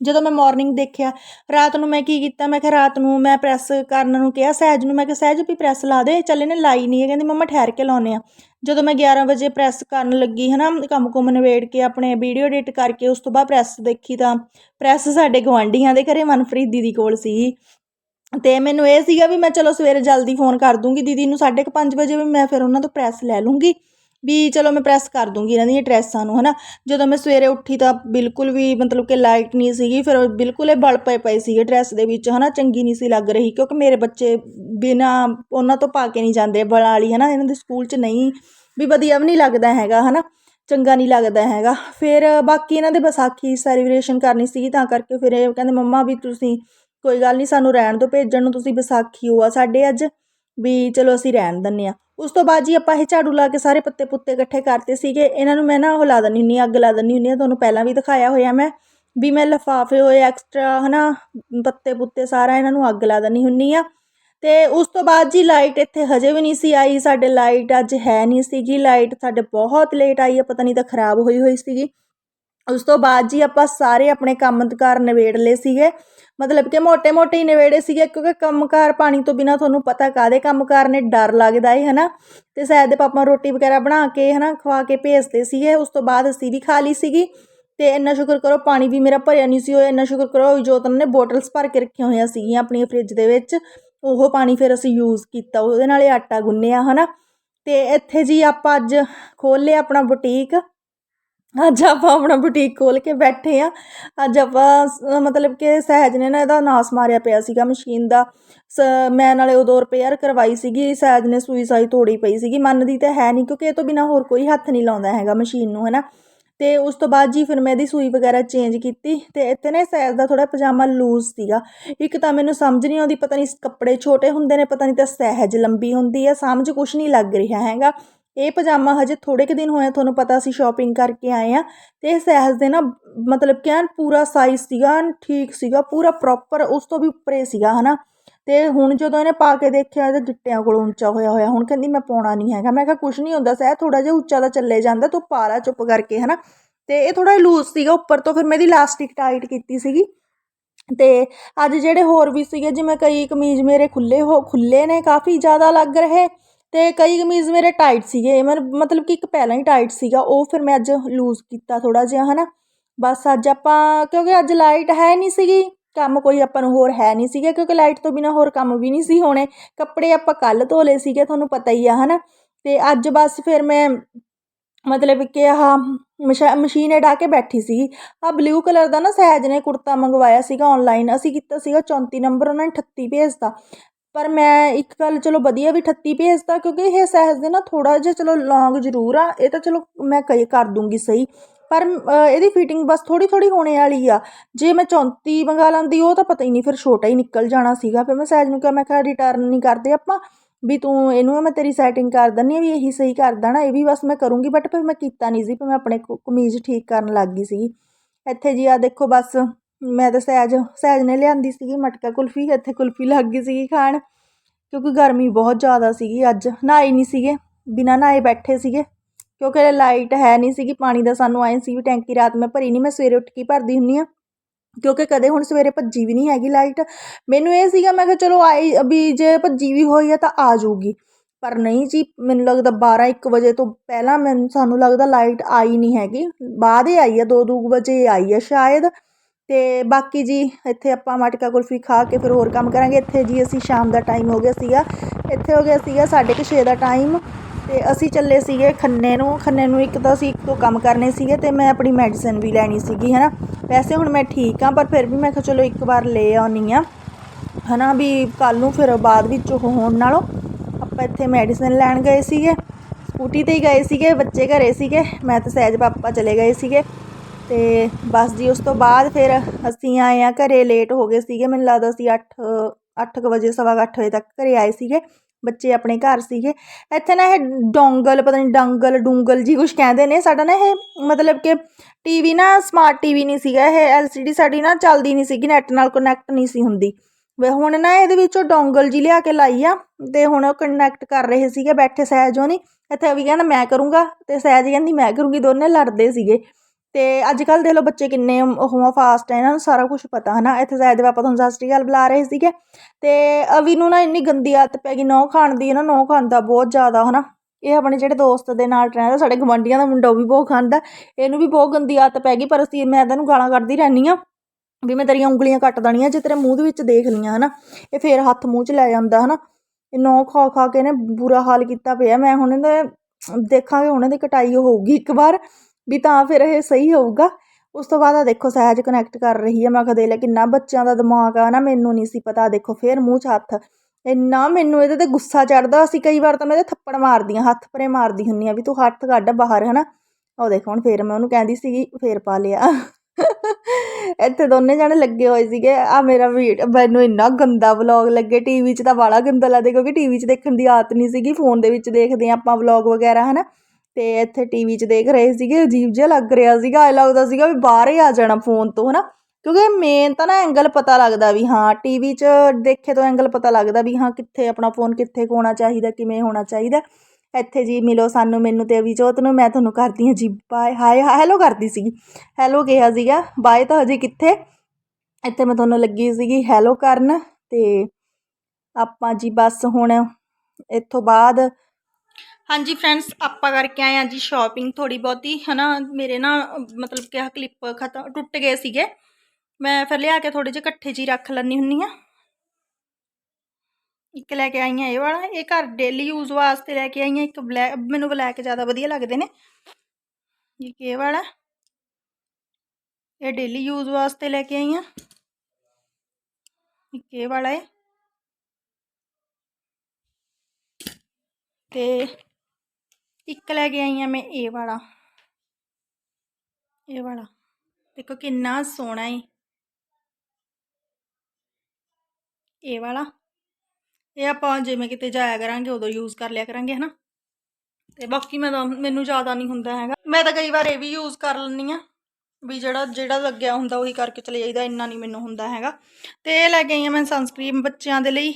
ਜਦੋਂ ਮੈਂ ਮੋਰਨਿੰਗ ਦੇਖਿਆ, ਰਾਤ ਨੂੰ ਮੈਂ ਕੀ ਕੀਤਾ? ਮੈਂ ਕਿਹਾ ਰਾਤ ਨੂੰ ਮੈਂ ਪ੍ਰੈਸ ਕਰਨ ਨੂੰ ਕਿਹਾ, ਸਹਿਜ ਨੂੰ ਮੈਂ ਕਿਹਾ, ਸਹਿਜ ਵੀ ਪ੍ਰੈਸ ਲਾ ਦੇ, ਚੱਲ ਇਹਨੇ ਲਾਈ ਨਹੀਂ ਹੈ, ਕਹਿੰਦੀ ਮੰਮਾ ਠਹਿਰ ਕੇ ਲਾਉਨੇ ਆ ਜਦੋਂ ਮੈਂ 11 ਵਜੇ ਪ੍ਰੈਸ ਕਰਨ ਲੱਗੀ, ਹਨਾ, ਕੰਮ ਕੁਮ ਨਿਬੇੜ ਕੇ ਆਪਣੇ ਵੀਡੀਓ ਐਡਿਟ ਕਰਕੇ ਉਸ ਤੋਂ ਬਾਅਦ ਪ੍ਰੈਸ ਦੇਖੀ ਤਾਂ ਪ੍ਰੈਸ ਸਾਡੇ ਗਵਾਂਢੀਆਂ ਦੇ ਘਰੇ, ਮਨਪ੍ਰੀਤ ਦੀਦੀ ਕੋਲ ਸੀ। ਤੇ ਮੈਨੂੰ ਇਹ ਸੀਗਾ ਵੀ ਮੈਂ ਚਲੋ ਸਵੇਰੇ ਜਲਦੀ ਫੋਨ ਕਰ ਦੂੰਗੀ, ਦੀਦੀ ਨੂੰ 5:30 ਵਜੇ ਵੀ ਮੈਂ ਫਿਰ ਉਹਨਾਂ ਤੋਂ ਪ੍ਰੈਸ ਲੈ ਲੂੰਗੀ। ਵੀ ਚਲੋ ਮੈਂ ਪ੍ਰੈਸ ਕਰ ਦੂੰਗੀ ਇਹਨਾਂ ਦੀਆਂ ਡਰੈਸਾਂ ਨੂੰ, ਹਨਾ? ਜਦੋਂ ਮੈਂ ਸਵੇਰੇ ਉੱਠੀ ਤਾਂ ਬਿਲਕੁਲ ਵੀ ਮਤਲਬ ਕਿ ਲਾਈਟ ਨਹੀਂ ਸੀਗੀ, ਫਿਰ ਬਿਲਕੁਲ ਇਹ ਬਲ ਪਏ ਪਏ ਸੀਗੇ ਡਰੈਸ ਦੇ ਵਿੱਚ, ਹਨਾ? ਚੰਗੀ ਨਹੀਂ ਸੀ ਲੱਗ ਰਹੀ, ਕਿਉਂਕਿ ਮੇਰੇ ਬੱਚੇ ਬਿਨਾ ਉਹਨਾਂ ਤੋਂ ਪਾ ਕੇ ਨਹੀਂ ਜਾਂਦੇ ਬਲ ਵਾਲੀ ਹਨਾ? ਇਹਨਾਂ ਦੇ ਸਕੂਲ 'ਚ ਨਹੀਂ, ਵੀ ਵਧੀਆ ਵੀ ਨਹੀਂ ਲੱਗਦਾ ਹੈਗਾ, ਹਨਾ? ਚੰਗਾ ਨਹੀਂ ਲੱਗਦਾ ਹੈਗਾ। ਫਿਰ ਬਾਕੀ ਇਹਨਾਂ ਦੇ ਵਿਸਾਖੀ ਸੈਲੀਬ੍ਰੇਸ਼ਨ ਕਰਨੀ ਸੀਗੀ, ਤਾਂ ਕਰਕੇ ਫਿਰ ਇਹ ਕਹਿੰਦੇ, ਮੰਮਾ ਵੀ ਤੁਸੀਂ ਕੋਈ ਗੱਲ ਨਹੀਂ, ਸਾਨੂੰ ਰਹਿਣ ਦਿਓ, ਭੇਜਣ ਨੂੰ ਤੁਸੀਂ ਵਿਸਾਖੀ ਹੋਆ ਸਾਡੇ ਅੱਜ। ਵੀ ਚਲੋ ਅਸੀਂ ਰਹਿਣ ਦਿੰਦੇ ਹਾਂ। ਉਸ ਤੋਂ ਬਾਅਦ ਜੀ ਆਪਾਂ ਇਹ ਝਾੜੂ ਲਾ ਕੇ ਸਾਰੇ ਪੱਤੇ ਪੁੱਤੇ ਇਕੱਠੇ ਕਰਤੇ ਸੀਗੇ। ਇਹਨਾਂ ਨੂੰ ਮੈਂ ਨਾ ਉਹ ਲਾ ਦਿੰਦੀ ਹੁੰਦੀ ਹਾਂ, ਅੱਗ ਲਾ ਦਿੰਦੀ ਹੁੰਦੀ ਹਾਂ। ਤੁਹਾਨੂੰ ਪਹਿਲਾਂ ਵੀ ਦਿਖਾਇਆ ਹੋਇਆ ਮੈਂ ਵੀ ਮੈਂ ਲਿਫਾਫੇ ਹੋਏ ਐਕਸਟਰਾ ਹਨਾ, ਪੱਤੇ ਪੁੱਤੇ ਸਾਰਾ ਇਹਨਾਂ ਨੂੰ ਅੱਗ ਲਾ ਦਿੰਦੀ ਹੁੰਦੀ ਆ ਤੇ ਉਸ ਤੋਂ ਬਾਅਦ ਜੀ ਲਾਈਟ ਇੱਥੇ ਹਜੇ ਵੀ ਨਹੀਂ ਸੀ ਆਈ। ਸਾਡੇ ਲਾਈਟ ਅੱਜ ਹੈ ਨਹੀਂ ਸੀਗੀ। ਲਾਈਟ ਸਾਡੇ ਬਹੁਤ ਲੇਟ ਆਈ ਹੈ ਪਤਾ ਨਹੀਂ ਤਾਂ ਖਰਾਬ ਹੋਈ ਹੋਈ ਸੀਗੀ। ਉਸ ਤੋਂ ਬਾਅਦ ਜੀ ਆਪਾਂ ਸਾਰੇ ਆਪਣੇ ਕੰਮਕਾਰ ਨਿਬੇੜ ਲਏ ਸੀਗੇ। ਮਤਲਬ ਕਿ ਮੋਟੇ ਮੋਟੇ ਹੀ ਨਵੇੜੇ ਸੀਗੇ, ਕਿਉਂਕਿ ਕੰਮਕਾਰ ਪਾਣੀ ਤੋਂ ਬਿਨਾ ਤੁਹਾਨੂੰ ਪਤਾ ਕਾਦੇ ਕੰਮਕਾਰ ਨੇ, ਡਰ ਲੱਗਦਾ ਏ, ਹਨਾ? ਤੇ ਸਾਇਦ ਦੇ ਪਾਪਾ ਰੋਟੀ ਵਗੈਰਾ ਬਣਾ ਕੇ, ਹਨਾ, ਖਵਾ ਕੇ ਭੇਜਦੇ ਸੀਗੇ, ਉਸ ਤੋਂ ਬਾਅਦ ਅਸੀਂ ਵੀ ਖਾ ਲਈ ਸੀਗੀ। ਤੇ ਇੰਨਾ ਸ਼ੁਕਰ ਕਰੋ, ਪਾਣੀ ਵੀ ਮੇਰਾ ਭਰਿਆ ਨਹੀਂ ਸੀ ਹੋਇਆ, ਇੰਨਾ ਸ਼ੁਕਰ ਕਰੋ ਜੋਤਨ ਨੇ ਬੋਟਲਸ ਭਰ ਕੇ ਰੱਖੀਆਂ ਹੋਈਆਂ ਸੀਗੀਆਂ ਆਪਣੀ ਫ੍ਰਿਜ ਦੇ ਵਿੱਚ, ਉਹ ਪਾਣੀ ਫਿਰ ਅਸੀਂ ਯੂਜ਼ ਕੀਤਾ, ਉਹਦੇ ਨਾਲੇ ਆਟਾ ਗੁੰਨਿਆ, ਹਨਾ? ਤੇ ਇੱਥੇ ਜੀ ਆਪਾਂ ਅੱਜ ਖੋਲ ਲਿਆ ਆਪਣਾ ਬੁਟੀਕ ਅੱਜ ਆਪਾਂ ਆਪਣਾ ਬੁਟੀਕ ਖੋਲ ਕੇ ਬੈਠੇ ਆ। ਅੱਜ ਆਪਾਂ ਸ- ਮਤਲਬ ਕਿ ਸਹਿਜ ਨੇ ਨਾ ਇਹਦਾ ਨਾਸ ਮਾਰਿਆ ਪਿਆ ਸੀਗਾ ਮਸ਼ੀਨ ਦਾ। ਸ- ਮੈਂ ਨਾਲੇ ਉਦੋਂ ਰਿਪੇਅਰ ਕਰਵਾਈ ਸੀਗੀ, ਸਹਿਜ ਨੇ ਸੂਈ ਸਾਈ ਤੋੜੀ ਪਈ ਸੀਗੀ। ਮੰਨਦੀ ਤਾਂ ਹੈ ਨਹੀਂ ਕਿਉਂਕਿ ਇਹ ਤੋਂ ਬਿਨਾ ਹੋਰ ਕੋਈ ਹੱਥ ਨਹੀਂ ਲਾਉਂਦਾ ਹੈਗਾ ਮਸ਼ੀਨ ਨੂੰ, ਹੈਨਾ। ਤੇ ਉਸ ਤੋਂ ਬਾਅਦ ਜੀ ਫਿਰ ਮੈਂ ਇਹਦੀ ਸੂਈ ਵਗੈਰਾ ਚੇਂਜ ਕੀਤੀ। ਤੇ ਇੱਥੇ ਨਾ ਸਹਿਜ ਦਾ ਥੋੜਾ ਪਜਾਮਾ ਲੂਜ਼ ਸੀਗਾ। ਇੱਕ ਤਾਂ ਮੈਨੂੰ ਸਮਝ ਨਹੀਂ ਆਉਂਦੀ, ਪਤਾ ਨਹੀਂ ਕੱਪੜੇ ਛੋਟੇ ਹੁੰਦੇ ਨੇ, ਪਤਾ ਨਹੀਂ ਤਾਂ ਸਹਿਜ ਲੰਬੀ ਹੁੰਦੀ ਹੈ ਸਮਝ ਕੁਛ ਨਹੀਂ ਲੱਗ ਰਿਹਾ ਹੈਗਾ। ਇਹ ਪਜਾਮਾ ਹਜੇ ਥੋੜੇ ਕੁ ਦਿਨ ਹੋਇਆ ਤੁਹਾਨੂੰ ਪਤਾ ਅਸੀਂ ਸ਼ਾਪਿੰਗ ਕਰਕੇ ਆਏ ਆ ਤੇ ਇਹ ਸਹਿਜ ਦੇ ਨਾ ਮਤਲਬ ਕਿ ਐਨ ਪੂਰਾ ਸਾਈਜ਼ ਸੀਗਾ ਐਨ ਠੀਕ ਸੀਗਾ, ਪੂਰਾ ਪ੍ਰੋਪਰ ਉਸ ਤੋਂ ਵੀ ਉੱਪਰੇ ਸੀਗਾ, ਹਨਾ। ਤੇ ਹੁਣ ਜਦੋਂ ਇਹਨੇ ਪਾ ਕੇ ਦੇਖਿਆ, ਇਹਦੇ ਗਿੱਟਿਆਂ ਕੋਲ ਉੱਚਾ ਹੋਇਆ ਹੋਇਆ, ਹੁਣ ਕਹਿੰਦੀ ਮੈਂ ਪਾਉਣਾ ਨਹੀਂ ਹੈਗਾ। ਮੈਂ ਕਿਹਾ ਕੁਛ ਨਹੀਂ ਹੁੰਦਾ, ਸਹਿਜ ਥੋੜਾ ਜਿਹਾ ਉੱਚਾ ਤਾਂ ਚੱਲੇ ਜਾਂਦਾ, ਤੂੰ ਪਾ ਲਾ ਚੁੱਪ ਕਰਕੇ, ਹਨਾ। ਤੇ ਇਹ ਥੋੜਾ ਲੂਜ਼ ਸੀਗਾ, ਉੱਪਰ ਤੋਂ ਫਿਰ ਮੈਂ ਇਹਦੀ ਇਲਾਸਟਿਕ ਟਾਈਟ ਕੀਤੀ ਸੀਗੀ। ਤੇ ਅੱਜ ਜਿਹੜੇ ਹੋਰ ਵੀ ਸੀਗੇ, ਜਿਵੇਂ ਕਈ ਕਮੀਜ਼ ਮੇਰੇ ਖੁੱਲੇ ਹੋ ਖੁੱਲੇ ਨੇ, ਕਾਫੀ ਜ਼ਿਆਦਾ ਲੱਗ ਰਹੇ। ਅਤੇ ਕਈ ਕਮੀਜ਼ ਮੇਰੇ ਟਾਈਟ ਸੀਗੇ। ਮੈਂ ਮਤਲਬ ਕਿ ਇੱਕ ਪਹਿਲਾਂ ਹੀ ਟਾਈਟ ਸੀਗਾ। ਉਹ ਫਿਰ ਮੈਂ ਅੱਜ ਲੂਜ਼ ਕੀਤਾ ਥੋੜ੍ਹਾ ਜਿਹਾ ਹੈ ਨਾ ਬਸ ਅੱਜ ਆਪਾਂ, ਕਿਉਂਕਿ ਅੱਜ ਲਾਈਟ ਹੈ ਨਹੀਂ ਸੀਗੀ। ਕੰਮ ਕੋਈ ਆਪਾਂ ਨੂੰ ਹੋਰ ਹੈ ਨਹੀਂ ਸੀਗਾ, ਕਿਉਂਕਿ ਲਾਈਟ ਤੋਂ ਬਿਨਾ ਹੋਰ ਕੰਮ ਵੀ ਨਹੀਂ ਸੀ ਹੋਣੇ। ਕੱਪੜੇ ਆਪਾਂ ਕੱਲ ਧੋ ਲਏ ਸੀਗੇ, ਤੁਹਾਨੂੰ ਪਤਾ ਹੀ ਆ, ਹਨਾ। ਤੇ ਅੱਜ ਬਸ ਫਿਰ ਮੈਂ, ਮਤਲਬ ਕਿ ਆਹ ਮਸ਼ਾ, ਮਸ਼ੀਨ ਅਡਾ ਕੇ ਬੈਠੀ ਸੀਗੀ। ਆ ਬਲੂ ਕਲਰ ਦਾ ਨਾ ਸਹਿਜ ਨੇ ਕੁੜਤਾ ਮੰਗਵਾਇਆ ਸੀਗਾ ਆਨਲਾਈਨ ਅਸੀਂ ਕੀਤਾ ਸੀਗਾ 34 ਨੰਬਰ, ਉਹਨਾਂ ਨੇ 38 ਭੇਜਤਾ। ਪਰ ਮੈਂ ਇੱਕ ਗੱਲ ਚਲੋ ਵਧੀਆ ਵੀ 38 ਭੇਜਤਾ ਕਿਉਂਕਿ ਇਹ ਸਹਿਜ ਦੇ ਨਾ ਥੋੜਾ ਜਿਹਾ ਚਲੋ ਲੌਂਗ ਜ਼ਰੂਰ ਆ, ਇਹ ਤਾਂ ਚਲੋ ਮੈਂ ਕਈ ਕਰ ਦੂੰਗੀ ਸਹੀ। ਪਰ ਇਹਦੀ ਫਿਟਿੰਗ ਬਸ ਥੋੜੀ ਥੋੜੀ ਹੋਣੇ ਵਾਲੀ ਆ। ਜੇ ਮੈਂ 34 ਮੰਗਾ ਲੈਂਦੀ, ਉਹ ਤਾਂ ਪਤਾ ਹੀ ਨਹੀਂ ਫਿਰ ਛੋਟਾ ਹੀ ਨਿਕਲ ਜਾਣਾ ਸੀਗਾ। ਫਿਰ ਮੈਂ ਸਹਿਜ ਨੂੰ ਕਿਹਾ, ਮੈਂ ਕਿਹਾ ਰਿਟਰਨ ਨਹੀਂ ਕਰਦੇ ਆਪਾਂ, ਵੀ ਤੂੰ ਇਹਨੂੰ ਮੈਂ ਤੇਰੀ ਸੈਟਿੰਗ ਕਰ ਦਿੰਦੀ ਹਾਂ ਵੀ ਇਹੀ ਸਹੀ ਕਰ ਦੇਣਾ, ਇਹ ਵੀ ਬਸ ਮੈਂ ਕਰੂੰਗੀ ਬਟ ਫਿਰ ਮੈਂ ਕੀਤਾ ਨਹੀਂ ਸੀ, ਫਿਰ ਮੈਂ ਆਪਣੇ ਕਮੀਜ਼ ਠੀਕ ਕਰਨ ਲੱਗ ਗਈ ਸੀਗੀ। ਇੱਥੇ ਜੀ ਆ ਦੇਖੋ ਬਸ, ਮੈਂ ਤਾਂ ਸਹਿਜ ਸਹਿਜ ਨੇ ਲਿਆਂਦੀ ਸੀਗੀ ਮਟਕਾ ਕੁਲਫੀ, ਇੱਥੇ ਕੁਲਫੀ ਲੱਗ ਗਈ ਸੀਗੀ ਖਾਣ। ਕਿਉਂਕਿ ਗਰਮੀ ਬਹੁਤ ਜ਼ਿਆਦਾ ਸੀਗੀ ਅੱਜ। ਨਹਾਏ ਨਹੀਂ ਸੀਗੇ, ਬਿਨਾਂ ਨਹਾਏ ਬੈਠੇ ਸੀਗੇ। ਕਿਉਂਕਿ ਲਾਈਟ ਹੈ ਨਹੀਂ ਸੀਗੀ, ਪਾਣੀ ਦਾ ਸਾਨੂੰ ਆਏ ਸੀ ਵੀ ਟੈਂਕੀ ਰਾਤ ਮੈਂ ਭਰੀ ਨਹੀਂ, ਮੈਂ ਸਵੇਰੇ ਉੱਠ ਕੇ ਭਰਦੀ ਹੁੰਦੀ ਆ ਕਿਉਂਕਿ ਕਦੇ ਹੁਣ ਸਵੇਰੇ ਭੱਜੀ ਵੀ ਨਹੀਂ ਹੈਗੀ ਲਾਈਟ ਮੈਨੂੰ ਇਹ ਸੀਗਾ, ਮੈਂ ਕਿਹਾ ਚਲੋ ਆਈ, ਵੀ ਜੇ ਭੱਜੀ ਵੀ ਹੋਈ ਆ ਤਾਂ ਆ ਜਾਊਗੀ। ਪਰ ਨਹੀਂ ਜੀ, ਮੈਨੂੰ ਲੱਗਦਾ 12 1 ਵਜੇ ਤੋਂ ਪਹਿਲਾਂ ਮੈਨੂੰ, ਸਾਨੂੰ ਲੱਗਦਾ ਲਾਈਟ ਆਈ ਨਹੀਂ ਹੈਗੀ। ਬਾਅਦ ਹੀ ਆਈ ਆ 2 2 ਵਜੇ ਆਈ ਆ ਸ਼ਾਇਦ। ਅਤੇ ਬਾਕੀ ਜੀ ਇੱਥੇ ਆਪਾਂ ਮਟਕਾ ਕੁਲਫੀ ਖਾ ਕੇ ਫਿਰ ਹੋਰ ਕੰਮ ਕਰਾਂਗੇ। ਇੱਥੇ ਜੀ ਅਸੀਂ ਸ਼ਾਮ ਦਾ ਟਾਈਮ ਹੋ ਗਿਆ ਸੀਗਾ। ਇੱਥੇ ਹੋ ਗਿਆ ਸੀਗਾ 6:30 ਦਾ ਟਾਈਮ ਅਤੇ ਅਸੀਂ ਚੱਲੇ ਸੀਗੇ ਖੰਨੇ ਨੂੰ। ਖੰਨੇ ਨੂੰ ਇੱਕ ਤਾਂ ਅਸੀਂ ਇੱਕ ਤੋਂ ਕੰਮ ਕਰਨੇ ਸੀਗੇ ਅਤੇ ਮੈਂ ਆਪਣੀ ਮੈਡੀਸਨ ਵੀ ਲੈਣੀ ਸੀਗੀ ਹੈ ਨਾ ਵੈਸੇ ਹੁਣ ਮੈਂ ਠੀਕ ਹਾਂ, ਪਰ ਫਿਰ ਵੀ ਮੈਂ ਕਿਹਾ ਚਲੋ ਇੱਕ ਵਾਰ ਲੈ ਆਉਣੀ ਆ ਨਾ ਵੀ ਕੱਲ ਨੂੰ ਫਿਰ ਬਾਅਦ ਵਿੱਚ ਉਹ ਹੋਣ ਨਾਲੋਂ ਆਪਾਂ ਇੱਥੇ ਮੈਡੀਸਨ ਲੈਣ ਗਏ ਸੀਗੇ। ਸਕੂਟੀ ਤੇ ਹੀ ਗਏ ਸੀਗੇ, ਬੱਚੇ ਘਰੇ ਸੀਗੇ। ਮੈਂ ਤੇ ਸਹਿਜ ਪਾਪਾ ਚਲੇ ਗਏ ਸੀਗੇ। ਤੇ ਬਸ ਜੀ, ਉਸ ਤੋਂ ਬਾਅਦ ਫਿਰ ਅਸੀਂ ਆਏ ਆ ਘਰੇ ਲੇਟ ਹੋ ਗਏ ਸੀਗੇ। ਮੈਨੂੰ ਲੱਗਦਾ ਸੀ 8 8 ਵਜੇ, ਸਵਾ ਕੁ ਅੱਠ ਵਜੇ ਤੱਕ ਘਰੇ ਆਏ ਸੀਗੇ। ਬੱਚੇ ਆਪਣੇ ਘਰ ਸੀਗੇ। ਇੱਥੇ ਨਾ ਇਹ ਡੋਂਗਲ, ਪਤਾ ਨਹੀਂ ਡੰਗਲ, ਡੂੰਗਲ ਜੀ ਕੁਝ ਕਹਿੰਦੇ ਨੇ। ਸਾਡਾ ਨਾ ਇਹ ਮਤਲਬ ਕਿ ਟੀਵੀ ਨਾ ਸਮਾਰਟ ਟੀਵੀ ਨਹੀਂ ਸੀਗਾ। ਇਹ ਐਲਸੀਡੀ ਸਾਡੀ ਨਾ ਚੱਲਦੀ ਨਹੀਂ ਸੀਗੀ। ਨੈਟ ਨਾਲ ਕਨੈਕਟ ਨਹੀਂ ਸੀ ਹੁੰਦੀ। ਵੇ ਹੁਣ ਨਾ ਇਹਦੇ ਵਿੱਚੋਂ ਡੋਂਗਲ ਜੀ ਲਿਆ ਕੇ ਲਾਈ ਆ ਤੇ ਹੁਣ ਉਹ ਕਨੈਕਟ ਕਰ ਰਹੇ ਸੀਗੇ, ਬੈਠੇ ਸਹਿਜ ਹੋਣੀ। ਇੱਥੇ ਵੀ ਕਹਿੰਦਾ, ਮੈਂ ਕਰੂੰਗਾ। ਤੇ ਸਹਿਜ ਕਹਿੰਦੀ, ਮੈਂ ਕਰੂੰਗੀ। ਦੋਨੇ ਲੜਦੇ ਸੀਗੇ। ਅਤੇ ਅੱਜ ਕੱਲ੍ਹ ਦੇਖ ਲਓ ਬੱਚੇ ਕਿੰਨੇ ਉਹ ਫਾਸਟ ਹੈ ਇਹਨਾਂ ਨੂੰ ਸਾਰਾ ਕੁਛ ਪਤਾ ਹੈ ਨਾ ਇੱਥੇ ਸਹਿਜ ਪਾਪਾ ਤੁਹਾਨੂੰ ਸਤਿ ਸ਼੍ਰੀ ਅਕਾਲ ਬੁਲਾ ਰਹੇ ਸੀਗੇ। ਅਤੇ ਅਵੀ ਨੂੰ ਨਾ ਇੰਨੀ ਗੰਦੀ ਆਦਤ ਪੈ ਗਈ, ਨਹੁੰ ਖਾਣ ਦੀ ਨਾ ਨਹੁੰ ਖਾਂਦਾ ਬਹੁਤ ਜ਼ਿਆਦਾ ਹੈ ਨਾ ਇਹ ਆਪਣੇ ਜਿਹੜੇ ਦੋਸਤ ਦੇ ਨਾਲ ਰਹਿੰਦਾ, ਸਾਡੇ ਗਵੰਡੀਆਂ ਦਾ ਮੁੰਡਾ, ਉਹ ਵੀ ਬਹੁਤ ਖਾਂਦਾ। ਇਹਨੂੰ ਵੀ ਬਹੁਤ ਗੰਦੀ ਆਦਤ ਪੈ ਗਈ, ਪਰ ਅਸੀਂ, ਮੈਂ ਤਾਂ ਇਹਨੂੰ ਗਾਲਾਂ ਕੱਢਦੀ ਰਹਿੰਦੀ ਆ ਵੀ ਮੈਂ ਤੇਰੀਆਂ ਉਂਗਲੀਆਂ ਕੱਟ ਦੇਣੀਆਂ, ਜੇ ਤੇਰੇ ਮੂੰਹ ਦੇ ਵਿੱਚ ਦੇਖ ਲਈਆਂ, ਹਨਾ? ਇਹ ਫੇਰ ਹੱਥ ਮੂੰਹ 'ਚ ਲੈ ਜਾਂਦਾ, ਹਨਾ? ਇਹ ਨਹੁੰ ਖਾ ਖਾ ਕੇ ਨੇ ਬੁਰਾ ਹਾਲ ਕੀਤਾ ਪਿਆ। ਮੈਂ ਹੁਣ ਇਹਦੇ ਦੇਖਾਂਗੇ, ਹੁਣ ਇਹਦੀ ਕਟਾਈ ਹੋਊਗੀ ਇੱਕ ਵਾਰ। ਵੀ ਤਾਂ ਫਿਰ ਇਹ ਸਹੀ ਹੋਊਗਾ। ਉਸ ਤੋਂ ਬਾਅਦ ਆ ਦੇਖੋ ਸਹਿਜ ਕਨੈਕਟ ਕਰ ਰਹੀ ਹੈ ਮੈਂ ਕਦੇ ਲੈ ਕਿੰਨਾ ਬੱਚਿਆਂ ਦਾ ਦਿਮਾਗ ਆ ਨਾ, ਮੈਨੂੰ ਨਹੀਂ ਸੀ ਪਤਾ। ਦੇਖੋ ਫੇਰ ਮੂੰਹ 'ਚ ਹੱਥ। ਇੰਨਾ ਮੈਨੂੰ ਇਹਦੇ ਤੇ ਗੁੱਸਾ ਚੜਦਾ ਸੀ ਕਈ ਵਾਰ ਤਾਂ ਮੈਂ ਇਹਦੇ ਥੱਪੜ ਮਾਰਦੀ ਹਾਂ, ਹੱਥ ਪਰੇ ਮਾਰਦੀ ਹੁੰਨੀ ਆ ਵੀ ਤੂੰ ਹੱਥ ਕੱਢ ਬਾਹਰ, ਹਨਾ। ਉਹ ਦੇਖੋ ਹੁਣ ਫੇਰ ਮੈਂ ਉਹਨੂੰ ਕਹਿੰਦੀ ਸੀਗੀ, ਫੇਰ ਪਾ ਲਿਆ। ਇੱਥੇ ਦੋਨੇ ਜਣੇ ਲੱਗੇ ਹੋਏ ਸੀਗੇ। ਆ ਮੇਰਾ ਵੀਡ, ਮੈਨੂੰ ਇੰਨਾ ਗੰਦਾ ਵਲੌਗ ਲੱਗੇ। ਟੀਵੀ 'ਚ ਤਾਂ ਬਾਲਾ ਗੰਦਾ ਲੱਗਦਾ ਕਿਉਂਕਿ ਟੀਵੀ 'ਚ ਦੇਖਣ ਦੀ ਆਦਤ ਨਹੀਂ ਸੀਗੀ। ਫੋਨ ਦੇ ਵਿੱਚ ਦੇਖਦੇ ਹਾਂ ਆਪਾਂ ਵਲੌਗ ਵਗੈਰਾ, ਹਨਾ। ਤੇ ਇੱਥੇ ਟੀਵੀ 'ਚ ਦੇਖ ਰਹੇ ਸੀਗੇ, ਅਜੀਬ ਜਿਹਾ ਲੱਗ ਰਿਹਾ ਸੀਗਾ, ਐ ਲੱਗਦਾ ਸੀਗਾ ਵੀ ਬਾਹਰ ਹੀ ਆ ਜਾਣਾ ਫੋਨ ਤੋਂ, ਹਨਾ? ਕਿਉਂਕਿ ਮੇਨ ਤਾਂ ਨਾ ਐਂਗਲ ਪਤਾ ਲੱਗਦਾ ਵੀ ਹਾਂ ਟੀਵੀ 'ਚ ਦੇਖੇ ਤੋਂ ਐਂਗਲ ਪਤਾ ਲੱਗਦਾ ਵੀ ਹਾਂ, ਕਿੱਥੇ ਆਪਣਾ ਫੋਨ ਕਿੱਥੇ ਕੁ ਹੋਣਾ ਚਾਹੀਦਾ, ਕਿਵੇਂ ਹੋਣਾ ਚਾਹੀਦਾ। ਇੱਥੇ ਜੀ ਮਿਲੋ ਸਾਨੂੰ, ਮੈਨੂੰ ਤੇ ਅਵਿਜੋਤ ਨੂੰ, ਮੈਂ ਤੁਹਾਨੂੰ ਕਰਦੀ ਹਾਂ ਜੀ ਬਾਏ ਹਾਏ ਹੈਲੋ ਕਰਦੀ ਸੀਗੀ। ਹੈਲੋ ਕਿਹਾ ਸੀਗਾ ਬਾਏ ਤਾਂ ਹਜੇ ਕਿੱਥੇ? ਇੱਥੇ ਮੈਂ ਤੁਹਾਨੂੰ ਲੱਗੀ ਸੀਗੀ ਹੈਲੋ ਕਰਨ, ਤੇ ਆਪਾਂ ਜੀ ਬਸ ਹੁਣ ਇੱਥੋਂ ਬਾਅਦ ਹਾਂਜੀ ਫਰੈਂਡਸ ਆਪਾਂ ਕਰਕੇ ਆਏ ਆ ਜੀ ਸ਼ਾਪਿੰਗ ਥੋੜੀ ਬਹੁਤੀ ਹਨਾ ਮੇਰੇ ਨਾ ਮਤਲਬ ਕਿ ਆਹ ਕਲਿੱਪ ਖਤਮ ਟੁੱਟ ਗਏ ਸੀਗੇ ਮੈਂ ਫਿਰ ਲਿਆ ਕੇ ਥੋੜੇ ਜਿਹੇ ਇਕੱਠੇ ਜੀ ਰੱਖ ਲੈਣੀ ਹੁੰਨੀ ਆ ਇੱਕ ਲੈ ਕੇ ਆਈ ਆ ਇਹ ਵਾਲਾ ਇਹ ਘਰ ਡੇਲੀ ਯੂਜ਼ ਵਾਸਤੇ ਲੈ ਕੇ ਆਈ ਆ ਇੱਕ ਬਲੈਕ ਮੈਨੂੰ ਬਲੈਕ ਜ਼ਿਆਦਾ ਵਧੀਆ ਲੱਗਦੇ ਨੇ ਇੱਕ ਇਹ ਵਾਲਾ ਇਹ ਡੇਲੀ ਯੂਜ਼ ਵਾਸਤੇ ਲੈ ਕੇ ਆਈ ਆ ਇੱਕ ਇਹ ਵਾਲਾ ਹੈ ਤੇ ਇੱਕ ਲੈ ਕੇ ਆਈ ਆ ਮੈਂ ਇਹ ਵਾਲਾ। ਇਹ ਵਾਲਾ। ਦੇਖੋ ਕਿੰਨਾ ਸੋਹਣਾ ਹੈ ਇਹ ਵਾਲਾ। ਇਹ ਆਪਾਂ ਜਿਵੇਂ ਕਿਤੇ ਜਾਇਆ ਕਰਾਂਗੇ, ਉਦੋਂ ਯੂਜ਼ ਕਰ ਲਿਆ ਕਰਾਂਗੇ, ਹਨਾ? ਤੇ ਬਾਕੀ ਮੈਂ ਤਾਂ, ਮੈਨੂੰ ਜ਼ਿਆਦਾ ਨਹੀਂ ਹੁੰਦਾ ਹੈਗਾ। ਮੈਂ ਤਾਂ ਕਈ ਵਾਰ ਇਹ ਵੀ ਯੂਜ਼ ਕਰ ਲੈਂਦੀ ਆ ਵੀ ਜਿਹੜਾ ਜਿਹੜਾ ਲੱਗਿਆ ਹੁੰਦਾ ਉਹੀ ਕਰਕੇ ਚਲੇ ਜਾਈਦਾ, ਇੰਨਾ ਨਹੀਂ ਮੈਨੂੰ ਹੁੰਦਾ ਹੈਗਾ। ਤੇ ਇਹ ਲੈ ਕੇ ਆਈ ਆ ਮੈਂ ਸਨਸਕ੍ਰੀਮ ਬੱਚਿਆਂ ਦੇ ਲਈ।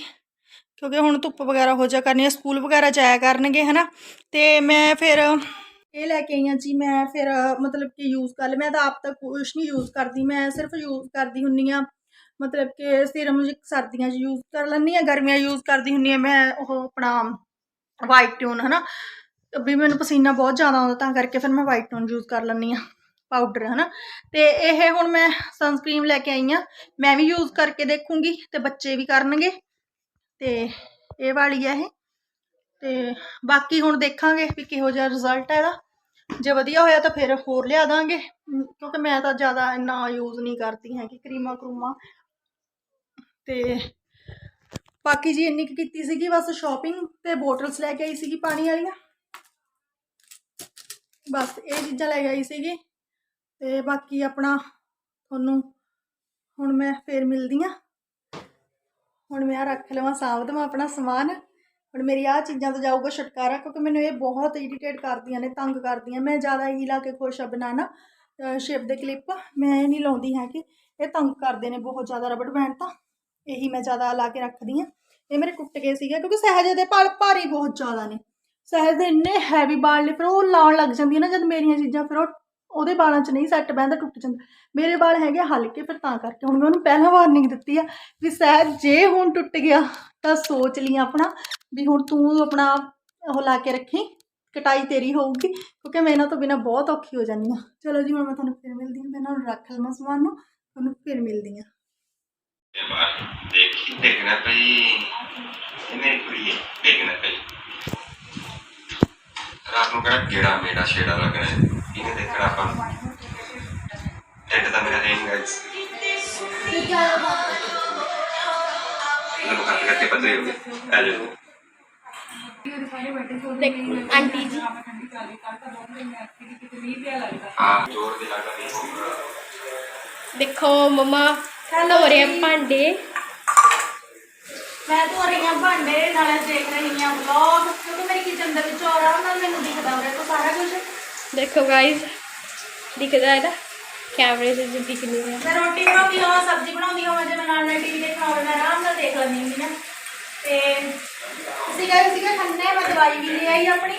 ਕਿਉਂਕਿ ਹੁਣ ਧੁੱਪ ਵਗੈਰਾ ਹੋ ਜਾ ਕਰਨੀ ਆ, ਸਕੂਲ ਵਗੈਰਾ ਜਾਇਆ ਕਰਨਗੇ, ਹਨਾ? ਤੇ ਮੈਂ ਫਿਰ ਇਹ ਲੈ ਕੇ ਆਈ ਆ ਜੀ, ਮੈਂ ਫਿਰ, ਮਤਲਬ ਕਿ ਯੂਜ਼ ਕਰ ਲਿਆ। ਮੈਂ ਤਾਂ ਆਪ ਤਾਂ ਕੁਛ ਨਹੀਂ ਯੂਜ਼ ਕਰਦੀ, ਮੈਂ ਸਿਰਫ ਯੂਜ਼ ਕਰਦੀ ਹੁੰਨੀ ਆ। ਮਤਲਬ ਕਿ ਸਿਰਮ ਸਰਦੀਆਂ 'ਚ ਯੂਜ਼ ਕਰ ਲੈਂਦੀ ਆ, ਗਰਮੀਆਂ ਯੂਜ਼ ਕਰਦੀ ਹੁੰਨੀ ਆ। ਮੈਂ ਉਹ ਆਪਣਾ ਵਾਈਟ ਟਿਊਨ ਹਨਾ? ਵੀ ਮੈਨੂੰ ਪਸੀਨਾ ਬਹੁਤ ਜ਼ਿਆਦਾ ਆਉਂਦਾ, ਤਾਂ ਕਰਕੇ ਫਿਰ ਮੈਂ ਵਾਈਟ ਟਿਊਨ ਯੂਜ਼ ਕਰ ਲੈਂਦੀ ਆ ਪਾਊਡਰ ਹਨਾ? ਤੇ ਇਹ ਹੁਣ ਮੈਂ ਸਨਸਕ੍ਰੀਮ ਲੈ ਕੇ ਆਈ ਆ। ਮੈਂ ਵੀ ਯੂਜ਼ ਕਰਕੇ ਦੇਖੂੰਗੀ ਤੇ ਬੱਚੇ ਵੀ ਕਰਨਗੇ। ਤੇ ਇਹ ਵਾਲੀ ਹੈ ਇਹ। ਤੇ ਬਾਕੀ ਹੁਣ ਦੇਖਾਂਗੇ ਵੀ ਕਿਹੋ ਜਿਹਾ ਰਿਜ਼ਲਟ ਹੈ ਇਹਦਾ। ਜੇ ਵਧੀਆ ਹੋਇਆ ਤਾਂ ਫਿਰ ਹੋਰ ਲਿਆ ਦਾਂਗੇ। ਕਿਉਂਕਿ ਮੈਂ ਤਾਂ ਜ਼ਿਆਦਾ ਇੰਨਾ ਯੂਜ਼ ਨਹੀਂ ਕਰਦੀ ਹੈਗੀ ਕਰੀਮਾਂ ਕਰੂਮਾਂ। ਤੇ ਬਾਕੀ ਜੀ ਇੰਨੀ ਕੁ ਕੀਤੀ ਸੀਗੀ ਬਸ ਸ਼ਾਪਿੰਗ ਤੇ ਬੋਟਲਸ ਲੈ ਕੇ ਆਈ ਸੀਗੀ ਪਾਣੀ ਵਾਲੀਆਂ। ਬਸ ਇਹ ਚੀਜ਼ਾਂ ਲੈ ਕੇ ਆਈ ਸੀਗੀ। ਤੇ ਬਾਕੀ ਆਪਣਾ ਤੁਹਾਨੂੰ ਹੁਣ ਮੈਂ ਫੇਰ ਮਿਲਦੀ ਆ। ਹੁਣ ਮੈਂ ਆ ਰੱਖ ਲਵਾਂ ਸਾਂਭ ਦੇਵਾਂ ਆਪਣਾ ਸਮਾਨ। ਹੁਣ ਮੇਰੀ ਆਹ ਚੀਜ਼ਾਂ ਤੋਂ ਜਾਊਗਾ ਛੁਟਕਾਰਾ, ਕਿਉਂਕਿ ਮੈਨੂੰ ਇਹ ਬਹੁਤ ਇਰੀਟੇਟ ਕਰਦੀਆਂ ਨੇ, ਤੰਗ ਕਰਦੀਆਂ। ਮੈਂ ਜ਼ਿਆਦਾ ਇਹੀ ਲਾ ਕੇ ਖੁਸ਼ ਆ ਬਨਾਨਾ ਸ਼ੇਪ ਦੇ ਕਲਿੱਪ ਮੈਂ ਇਹ ਨਹੀਂ ਲਾਉਂਦੀ ਹੈ ਕਿ ਇਹ ਤੰਗ ਕਰਦੇ ਨੇ ਬਹੁਤ ਜ਼ਿਆਦਾ ਰਬੜ ਬੈਂਡ ਤਾਂ। ਇਹੀ ਮੈਂ ਜ਼ਿਆਦਾ ਲਾ ਕੇ ਰੱਖਦੀ ਆ। ਇਹ ਮੇਰੇ ਕੁੱਟ ਗਏ ਸੀਗੇ, ਕਿਉਂਕਿ ਸਹਿਜ ਦੇ ਵਾਲ ਭਾਰੀ ਬਹੁਤ ਜ਼ਿਆਦਾ ਨੇ। ਸਹਿਜ ਦੇ ਇੰਨੇ ਹੈਵੀ ਬਾਲ ਨੇ, ਫਿਰ ਉਹ ਲਾਉਣ ਲੱਗ ਜਾਂਦੀ ਹੈ ਨਾ, ਜਦ ਮੇਰੀਆਂ ਚੀਜ਼ਾਂ, ਫਿਰ ਉਹ ਉਹਦੇ ਵਾਲਾਂ 'ਚ ਨਹੀਂ ਸੈੱਟ ਬਹਿੰਦਾ ਟੁੱਟ ਜਾਂਦਾ। ਮੇਰੇ ਵਾਲ ਹੈਗੇ ਹਲਕੇ, ਫਿਰ ਤਾਂ ਕਰਕੇ। ਹੁਣ ਮੈਂ ਉਹਨੂੰ ਪਹਿਲਾਂ ਵਾਰਨਿੰਗ ਦਿੱਤੀ ਆ ਵੀ ਸਹਿਜ, ਜੇ ਹੁਣ ਟੁੱਟ ਗਿਆ, ਤਾਂ ਸੋਚ ਲਈ ਆਪਣਾ ਵੀ ਹੁਣ ਤੂੰ ਆਪਣਾ ਉਹ ਲਾ ਕੇ ਰੱਖੀ, ਕਟਾਈ ਤੇਰੀ ਹੋਊਗੀ, ਕਿਉਂਕਿ ਮੈਂ ਇਹਨਾਂ ਤੋਂ ਬਿਨਾ ਬਹੁਤ ਔਖੀ ਹੋ ਜਾਂਦੀ ਹਾਂ ਚਲੋ ਜੀ, ਹੁਣ ਮੈਂ ਤੁਹਾਨੂੰ ਫਿਰ ਮਿਲਦੀ ਹਾਂ। ਮੈਂ ਇਹਨਾਂ ਨੂੰ ਰੱਖ ਲਵਾਂ ਸਮਾਨ ਨੂੰ, ਤੁਹਾਨੂੰ ਫਿਰ ਮਿਲਦੀ ਹਾਂ। ਦੇਖੀ, ਦੇਖਣਾ ਪਈ ਇਹ ਮੇਰੀ ਕੁੜੀ ਹੈ ਦੇਖਣਾ ਪਈ ਰਾਤ ਨੂੰ ਕਿਹੜਾ ਗੇੜਾ ਮੇੜਾ ਛੇੜਾ ਲੱਗਣਾ ਹੈ। ਇਹਨੇ ਦੇਖਣਾ ਆਪਾਂ ਨੂੰ। ਢਿੱਡ ਤਾਂ ਮੇਰਾ ਹੈ ਨਹੀਂ ਗਾਇਸ ਲੋ ਕੱਟ ਕਰਕੇ ਪਤਲੇ ਹੋ ਗਏ ਆ ਜਾਓ। ਦੇਖ ਆਂਟੀ ਜੀ। ਹਾਂ ਜੋਰ ਦੇ ਲੱਗਦਾ ਨਹੀਂ ਹੋਊਗਾ। ਦੇਖੋ ਮਮਾ ਧੋ ਰਹੇ ਭਾਂਡੇ। ਮੈਂ ਧੋ ਰਹੀ ਹਾਂ ਭਾਂਡੇ ਨਾਲੇ ਦੇਖ ਰਹੀ ਹਾਂ ਵਲੌਗ ਕਿਉਂਕਿ ਮੇਰੀ ਕਿਚਨ ਦੇ ਵਿੱਚੋਂ ਆਰਾਮ ਨਾਲ ਮੈਨੂੰ ਦਿਖਦਾ ਉਰੇ ਤੋਂ ਸਾਰਾ ਕੁਝ ਦੇਖੋ ਗਾਇਸ ਦਿਖਦਾ ਹੈ ਕੈਮਰੇ ਤੇ ਜਿੱਦੀ ਦਿਖ ਨਹੀਂ ਮੈਂ ਰੋਟੀ ਬਣਾਉਂਦੀ ਹਾਂ, ਸਬਜ਼ੀ ਬਣਾਉਂਦੀ ਹਾਂ, ਜੇ ਮੈਂ ਨਾਲ ਨਾਲ ਟੀਵੀ ਦੇਖਣਾ ਹੋਵੇ ਮੈਂ ਆਰਾਮ ਨਾਲ ਦੇਖ ਲੈਂਦੀ ਹੁੰਦੀ ਨਾ ਤੇ ਸੀਗਾ ਸੀਗਾ, ਖੰਨੇ ਮੈਂ ਦਵਾਈ ਵੀ ਲੈ ਆਈ ਆਪਣੀ।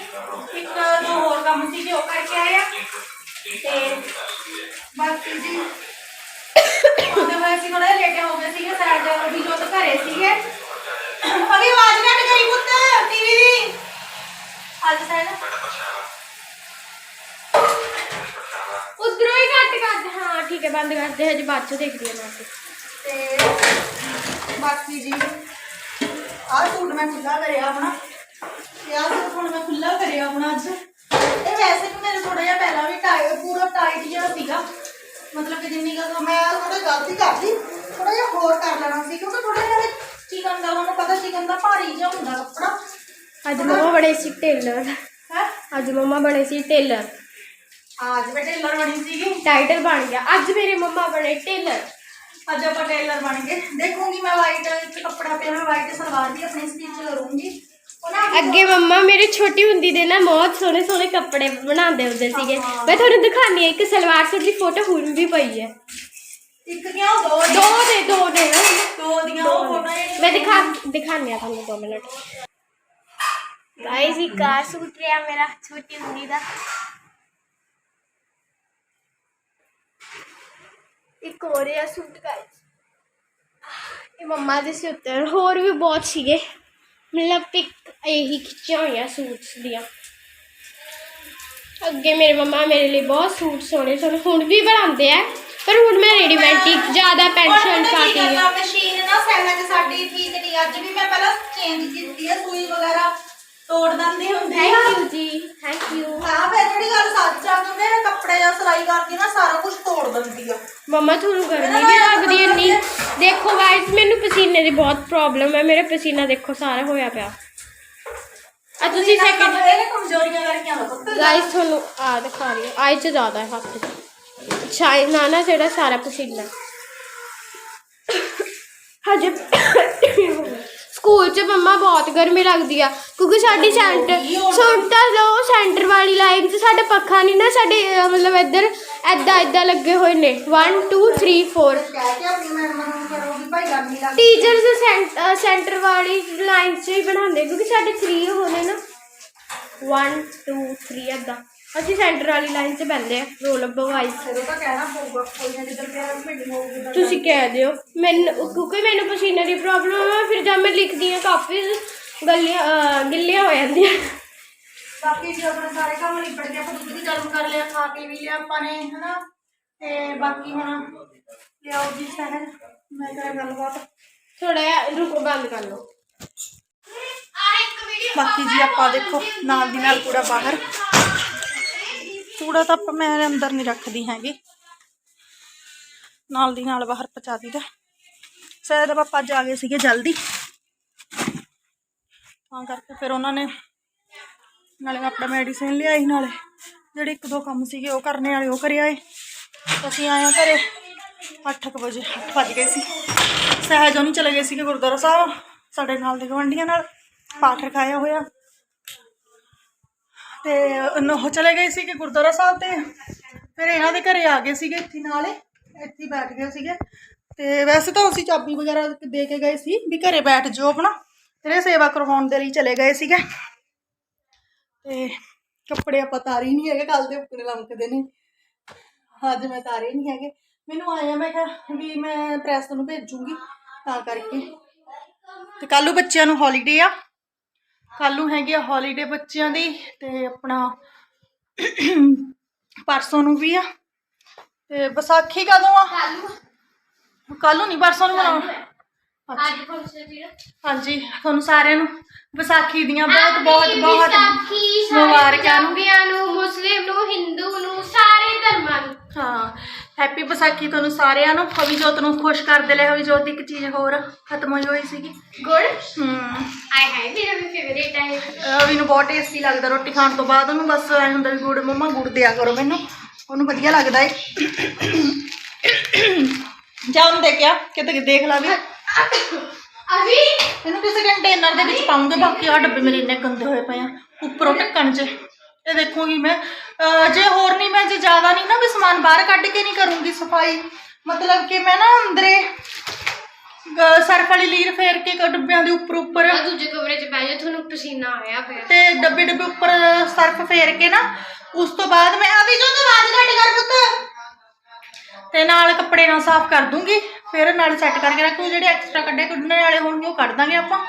ਇੱਕ, ਦੋ ਹੋਰ ਕੰਮ ਸੀ ਉਹ ਕਰਕੇ ਆਏ ਤੇ ਬਾਕੀ ਜੀ, ਉਹਦੇ ਬਾਅਦ ਅਸੀਂ ਥੋੜਾ ਲੇਟ ਹੋ ਗਏ ਸੀਗੇ ਸਾਡਾ ਵੀ ਜੋ ਤਾਂ ਘਰੇ ਸੀਗੇ। ਅਗੇ ਆਵਾਜ਼ ਨਾ ਕਰੀ ਪੁੱਤ ਟੀਵੀ ਦੀ। ਅੱਜ ਸਾਡਾ ਉਧਰੋਂ ਹੀ ਕੱਟ ਕਰਦੇ। ਹਾਂ ਠੀਕ ਹੈ ਬੰਦ ਕਰਦੇ ਹਜੇ ਬਾਅਦ ਚ ਦੇਖਦੀ ਹਾਂ ਮੈਂ। ਤੇ ਬਾਕੀ ਜੀ ਆਹ ਸੂਟ ਮੈਂ ਖੁੱਲਾ ਕਰਿਆ ਆਪਣਾ। ਤੇ ਆਹ ਸੂਟ ਹੁਣ ਮੈਂ ਖੁੱਲਾ ਕਰਿਆ ਆਪਣਾ ਅੱਜ। ਇਹ ਵੈਸੇ ਵੀ ਮੇਰੇ ਥੋੜਾ ਜਿਹਾ ਪਹਿਲਾਂ ਵੀ ਟਾਈਟ ਪੂਰਾ ਟਾਈਟ ਜਿਹਾ ਸੀਗਾ। ਮਤਲਬ ਕਿ ਜਿੰਨੀ ਕੁ ਮੈਂ ਥੋੜਾ ਗਲਤੀ ਕਰ ਲਈ ਥੋੜਾ ਜਿਹਾ ਹੋਰ ਕਰ ਲੈਣਾ ਸੀ ਕਿਉਂਕਿ ਥੋੜਾ ਜਿਹਾ ਚਿਕਨ ਦਾ ਤੁਹਾਨੂੰ ਪਤਾ ਚਿਕਨ ਦਾ ਭਾਰੀ ਜਿਹਾ ਹੁੰਦਾ ਕੱਪੜਾ। ਅੱਜ ਮਮਾ ਬਣੇ ਸੀ ਟੇਲਰ। ਹੈ? ਅੱਜ ਮਮਾ ਬਣੇ ਸੀ ਟੇਲਰ। ਅੱਜ ਮੈਂ ਟੇਲਰ ਬਣੀ ਸੀਗੀ। ਟਾਈਟਲ ਬਣ ਗਿਆ। ਅੱਜ ਮੇਰੇ ਮਮਾ ਬਣੇ ਟੇਲਰ। ਅੱਜ ਆਪਾਂ ਟੇਲਰ ਬਣ ਗਏ। ਦੇਖੂੰਗੀ ਮੈਂ ਵਾਈਟ ਕੱਪੜਾ ਪਿਆ ਮੈਂ ਵਾਈਟ ਸਲਵਾਰ ਵੀ ਆਪਣੀ ਸਟਿਚ ਕਰੂੰਗੀ। ਅੱਗੇ ਮੰਮਾ ਮੇਰੇ ਛੋਟੀ ਹੁੰਦੀ ਦੇ ਨਾ ਬਹੁਤ ਸੋਹਣੇ ਸੋਹਣੇ ਕੱਪੜੇ ਬਣਾਉਂਦੇ ਹੁੰਦੇ ਸੀਗੇ। ਮੈਂ ਤੁਹਾਨੂੰ ਦਿਖਾਣੀ ਹੈ ਇੱਕ ਸਲਵਾਰ ਸੂਟ ਦੀ ਫੋਟੋ ਹੁਣ ਵੀ ਪਈ ਹੈ। ਇੱਕ ਕਿਉਂ? ਦੋ? ਦੋ ਦੇ ਦੋ ਦੇ ਦੋ ਦੀਆਂ ਉਹ ਫੋਟੋ ਮੈਂ ਦਿਖਾ ਦਿਖਾਣੀ ਆ ਤੁਹਾਨੂੰ ਦੋ ਮਿੰਟ। ਗਾਇਸ ਇੱਕ ਆ ਸੂਟ ਰਿਹਾ ਮੇਰਾ ਛੋਟੀ ਹੁੰਦੀ ਦਾ। ਇੱਕ ਹੋਰ ਰਿਹਾ ਸੂਟ ਗਾਇਸ ਇਹ ਮੰਮਾ ਦੇ ਸੀ ਉੱਤੇ ਹੋਰ ਵੀ ਬਹੁਤ ਸੀਗੇ ਮਤਲਬ ਪਿਕ ਇਹੀ ਖਿੱਚੀਆਂ ਹੋਈਆਂ ਸੂਟਸ ਦੀਆਂ ਅੱਗੇ ਮੇਰੇ ਮੰਮਾ ਮੇਰੇ ਲਈ ਬਹੁਤ ਸੂਟ ਸੋਹਣੇ ਸੋਹਣੇ ਹੁਣ ਵੀ ਬਣਾਉਂਦੇ ਆ ਪਰ ਹੁਣ ਮੈਂ ਰੈਡੀਮੇਡ ਹੀ ਜ਼ਿਆਦਾ ਪੈਂਟ ਹੁਣ ਸ਼ਰਟ ਪਤਾ ਪਾ ਕੀ ਕੇ ਕਰਨਾ, ਮਸ਼ੀਨ ਨਾ ਸੈਮਜ ਸਾਡੀ ਠੀਕ ਨਹੀਂ ਅੱਜ ਵੀ ਮੈਂ ਪਹਿਲਾਂ ਚੇਂਜ ਕੀਤੀ ਹੈ ਸੂਈ ਵਗੈਰਾ। ਤੋੜ ਦਿੰਦੀ ਹੁੰਦੀ ਆ। ਥੈਂਕ ਯੂ ਜੀ ਥੈਂਕ ਯੂ ਹਾਂ ਫਿਰ ਜਿਹੜੀ ਗੱਲ ਸੱਚ ਆ ਕਿਉਂਕਿ ਇਹ ਕੱਪੜੇ ਜਾਂ ਸਿਲਾਈ ਕਰਦੀ ਨਾ ਸਾਰਾ ਕੁਝ ਤੋੜ ਦਿੰਦੀ ਆ। ਮਮਾ ਤੁਹਾਨੂੰ ਗਰਮੀ ਵੀ ਲੱਗਦੀ ਨਹੀਂ ਦੇਖੋ ਗਾਇਸ ਮੈਨੂੰ ਪਸੀਨੇ ਦੀ ਬਹੁਤ ਪ੍ਰੋਬਲਮ ਹੈ ਮੇਰਾ ਪਸੀਨਾ ਦੇਖੋ ਸਾਰਾ ਹੋਇਆ ਪਿਆ। ਆ ਤੁਸੀਂ ਸੈਕਿੰਡ ਇਹਨੇ ਕਮਜ਼ੋਰੀਆਂ ਕਰਕੇ ਦਾ ਪੁੱਤ। ਗਾਇਸ ਤੁਹਾਨੂੰ ਆ ਦਿਖਾ ਰਹੀ ਹਾਂ। ਆਈ ਚ ਜ਼ਿਆਦਾ ਹੈ ਹੱਥ ਚ। ਸ਼ਾਇਦ ਨਾ ਨਾ ਜਿਹੜਾ ਸਾਰਾ ਪਸੀਨਾ। ਹਜੇ ਸਕੂਲ 'ਚ ਮੰਮਾ ਬਹੁਤ ਗਰਮੀ ਲੱਗਦੀ ਆ ਕਿਉਂਕਿ ਸਾਡੀ ਸੈਂਟਰ ਸੁਣ ਤਾਂ ਲਓ ਸੈਂਟਰ ਵਾਲੀ ਲਾਈਨ 'ਚ ਸਾਡਾ ਪੱਖਾ ਨਹੀਂ ਨਾ ਸਾਡੇ ਅਹ, ਮਤਲਬ ਇੱਧਰ ਐਦਾਂ ਐਦਾਂ ਲੱਗੇ ਹੋਏ ਨੇ। 1 2 3 4 ਕਹਿ ਕੇ ਆਪਣੀ ਮੈਡਮ ਨੂੰ ਕਰੋਗੀ ਭਾਈ ਗਰਮੀ ਲੱਗਦੀ ਟੀਚਰਸ ਸੈਂਟਰ ਵਾਲੀ ਲਾਈਨ 'ਚ ਹੀ ਬਣਾਉਂਦੇ ਕਿਉਂਕਿ ਸਾਡੇ 3 ਹੋਣੇ ਨਾ। 1 2 3 ਐਦਾਂ ਅਸੀਂ ਸੈਂਟਰ ਵਾਲੀ ਲਾਈਨ 'ਚ ਬੈੰਦੇ ਆ ਰੋਲ ਤਾਂ ਕਹਿਣਾ ਪਊਗਾ ਕੋਈ ਨਾ ਜਿੱਦਾਂ ਹੋਊਗੀ ਤਾਂ ਤੁਸੀਂ ਕਹਿ ਦਿਓ। ਮੈਨੂੰ ਕਿਉਂਕਿ ਮੈਨੂੰ ਪਸੀਨੇ ਦੀ ਪ੍ਰੋਬਲਮ ਹੈ ਫਿਰ ਜਦ ਮੈਂ ਲਿਖਦੀ ਹਾਂ ਕਾਪੀਜ਼ ਗੱਲੀਆਂ ਅਹ, ਗਿੱਲੀਆਂ ਹੋ ਜਾਂਦੀਆਂ। ਬਾਕੀ ਜੀ ਆਪਣੇ ਸਾਰੇ ਕੰਮ ਨਿਬੜ ਗਏ ਆਪਾਂ ਦੁੱਧ ਵੀ ਗਰਮ ਕਰ ਲਿਆ ਖਾ ਕੇ ਵੀ ਲਿਆ ਆਪਾਂ ਨੇ ਹਨਾ? ਤੇ ਬਾਕੀ ਹੁਣ ਲਿਆਓ ਜੀ ਸਹਿਜ ਮੈਂ ਕਰਾਂ ਗੱਲਬਾਤ। ਥੋੜਾ ਜਿਹਾ ਰੁਕੋ ਬੰਦ ਕਰ ਲਓ। ਬਾਕੀ ਜੀ ਆਪਾਂ ਦੇਖੋ ਨਾਲ ਦੀ ਨਾਲ ਕੂੜਾ ਬਾਹਰ। ਕੂੜਾ ਤਾਂ ਆਪਾਂ ਮੈਂ ਅੰਦਰ ਨਹੀਂ ਰੱਖਦੀ ਹੈਗੀ। ਨਾਲ ਦੀ ਨਾਲ ਬਾਹਰ ਪਹੁੰਚਾ ਦੀਦਾ ਸ਼ਾਇਦ ਪਾਪਾ ਅੱਜ ਆ ਗਏ ਸੀਗੇ ਜਲਦੀ। ਤਾਂ ਕਰਕੇ ਫਿਰ ਉਹਨਾਂ ਨੇ ਨਾਲੇ ਆਪਣਾ ਮੈਡੀਸਿਨ ਲਿਆਈ ਨਾਲੇ। ਜਿਹੜੇ ਇੱਕ ਦੋ ਕੰਮ ਸੀਗੇ ਉਹ ਕਰਨੇ ਵਾਲੇ ਉਹ ਕਰਿਆ ਏ ਅਸੀਂ ਆਏ ਹਾਂ ਘਰੇ 8:00 ਵਜੇ, ਅੱਠ ਵੱਜ ਗਏ ਸੀ। ਸਹਿਜ ਉਹਨੀ ਚਲੇ ਗਏ ਸੀਗੇ ਗੁਰਦੁਆਰਾ ਸਾਹਿਬ। ਸਾਡੇ ਨਾਲ ਦੇ ਗਵੰਡੀਆਂ ਨਾਲ ਪਾਠ ਰਖਾਇਆ ਹੋਇਆ। ਤੇ ਉਹ ਚਲੇ ਗਏ ਸੀਗੇ ਗੁਰਦੁਆਰਾ ਸਾਹਿਬ ਤੇ। ਫਿਰ ਇਹਨਾਂ ਦੇ ਘਰੇ ਆ ਗਏ ਸੀਗੇ ਇੱਥੇ ਨਾਲੇ, ਇੱਥੇ ਬੈਠ ਗਏ ਸੀਗੇ। ਤੇ ਵੈਸੇ ਤਾਂ ਅਸੀਂ ਚਾਬੀ ਵਗੈਰਾ ਦੇ ਕੇ ਗਏ ਸੀ ਵੀ ਘਰੇ ਬੈਠ ਜਾਓ ਆਪਣਾ ਤੇਰੇ ਸੇਵਾ ਕਰਵਾਉਣ ਦੇ ਲਈ ਚਲੇ ਗਏ ਸੀਗੇ। ਤੇ ਕੱਪੜੇ ਆਪਾਂ ਤਾਰੇ ਨਹੀਂ ਹੈਗੇ ਕੱਲ ਦੇ ਉੱਪਰ ਲੰਕਦੇ ਨੇ। ਅੱਜ ਮੈਂ ਤਾਰੇ ਨਹੀਂ ਹੈਗੇ। ਮੈਨੂੰ ਆਇਆ ਮੈਂ ਕਿਹਾ ਵੀ ਮੈਂ ਪ੍ਰੈਸ ਨੂੰ ਭੇਜੂੰਗੀ ਤਾਂ ਕਰਕੇ। ਤੇ ਕੱਲ੍ਹ ਨੂੰ ਬੱਚਿਆਂ ਨੂੰ ਹੌਲੀਡੇ ਆ। ਕੱਲ੍ਹ ਨੂੰ ਹੈਗੀ ਆ ਹੌਲੀਡੇ ਬੱਚਿਆਂ ਦੀ ਤੇ ਆਪਣਾ ਪਰਸੋਂ ਨੂੰ ਵੀ ਆ। ਤੇ ਵਿਸਾਖੀ ਕਦੋਂ ਆ? ਕੱਲ੍ਹ ਨੂੰ। ਨਹੀਂ ਪਰਸੋਂ ਨੂੰ ਮਨਾਉਣਾ। ਅੱਜ ਫੰਕਸ਼ਨ ਵੀਰ ਹਾਂਜੀ ਤੁਹਾਨੂੰ ਸਾਰਿਆਂ ਨੂੰ ਵਿਸਾਖੀ ਦੀਆਂ ਬਹੁਤ ਬਹੁਤ ਬਹੁਤ ਮੁਬਾਰਕਾਂ। ਨੂੰ ਮੁਸਲਿਮ ਨੂੰ ਹਿੰਦੂ ਨੂੰ ਸਾਰੇ ਧਰਮਾਂ ਨੂੰ। ਹਾਂ। ਹੈਪੀ ਵਿਸਾਖੀ ਤੁਹਾਨੂੰ ਸਾਰਿਆਂ ਨੂੰ ਅਭਿਜੋਤ ਨੂੰ ਖੁਸ਼ ਕਰਦੇ ਲੈ ਅਭਿਜੋਤ ਇੱਕ ਚੀਜ਼ ਹੋਰ ਖਤਮ ਹੋਈ ਹੋਈ ਸੀਗੀ। ਗੁੜ? ਹੂੰ। ਆਈ ਹਾਈ ਮੇਰਾ ਵੀ ਫੇਵਰੇਟ ਹੈ। ਨੂੰ ਬਹੁਤ ਟੇਸਟੀ ਲੱਗਦਾ ਰੋਟੀ ਖਾਣ ਤੋਂ ਬਾਅਦ ਉਹਨੂੰ ਬਸ ਐ ਹੁੰਦਾ ਵੀ ਗੁੜ ਮੰਮਾ ਗੁੜ ਦਿਆ ਕਰੋ ਮੈਨੂੰ ਉਹਨੂੰ ਵਧੀਆ ਲੱਗਦਾ ਏ। ਜਾ ਉਹਨੂੰ ਦੇਖਿਆ ਕਿਤੇ ਦੇਖ ਲਾ ਵੀ। ਅਭੀ? ਇਹਨੂੰ ਕਿਸੇ ਕੰਟੇਨਰ ਦੇ ਵਿੱਚ ਪਾਉਂਗੇ ਬਾਕੀ ਆ ਡੱਬੇ ਮੇਰੇ ਇੰਨੇ ਗੰਦੇ ਹੋਏ ਪਏ ਆ ਉੱਪਰੋਂ ਢੱਕਣ 'ਚ। ਇਹ ਦੇਖੂਗੀ ਮੈਂ। ਅਹ ਜੇ ਹੋਰ ਨਹੀਂ ਮੈਂ ਜੇ ਜ਼ਿਆਦਾ ਨਹੀਂ ਨਾ ਵੀ ਸਮਾਨ ਬਾਹਰ ਕੱਢ ਕੇ ਨਹੀਂ ਕਰੂੰਗੀ ਸਫ਼ਾਈ ਮਤਲਬ ਕਿ ਮੈਂ ਨਾ ਅੰਦਰੇ ਅਹ ਸਰਫ ਵਾਲੀ ਲੀਰ ਫੇਰ ਕੇ ਕ- ਡੱਬਿਆਂ ਦੇ ਉੱਪਰ ਉੱਪਰ ਆ ਦੂਜੇ ਕਮਰੇ 'ਚ ਬਹਿ ਜਾ ਤੁਹਾਨੂੰ ਪਸੀਨਾ ਆਇਆ ਪਿਆ। ਤੇ ਡੱਬੇ ਡੱਬੇ ਉੱਪਰ ਸਰਫ ਫੇਰ ਕੇ ਨਾ ਉਸ ਤੋਂ ਬਾਅਦ ਮੈਂ ਅਭੀ ਜੋ ਤਾਂ ਆਵਾਜ਼ ਘੱਟ ਕਰ ਪੁੱਤ। ਤੇ ਨਾਲ ਕੱਪੜੇ ਨਾਲ ਸਾਫ਼ ਕਰ ਦੂੰਗੀ ਫਿਰ ਨਾਲ ਸੈੱਟ ਕਰਕੇ ਰੱਖੂ ਜਿਹੜੇ ਐਕਸਟਰਾ ਕੱਢੇ ਕੱਢਣੇ ਵਾਲੇ ਹੋਣਗੇ ਉਹ ਕੱਢ ਦਾਂਗੇ ਆਪਾਂ।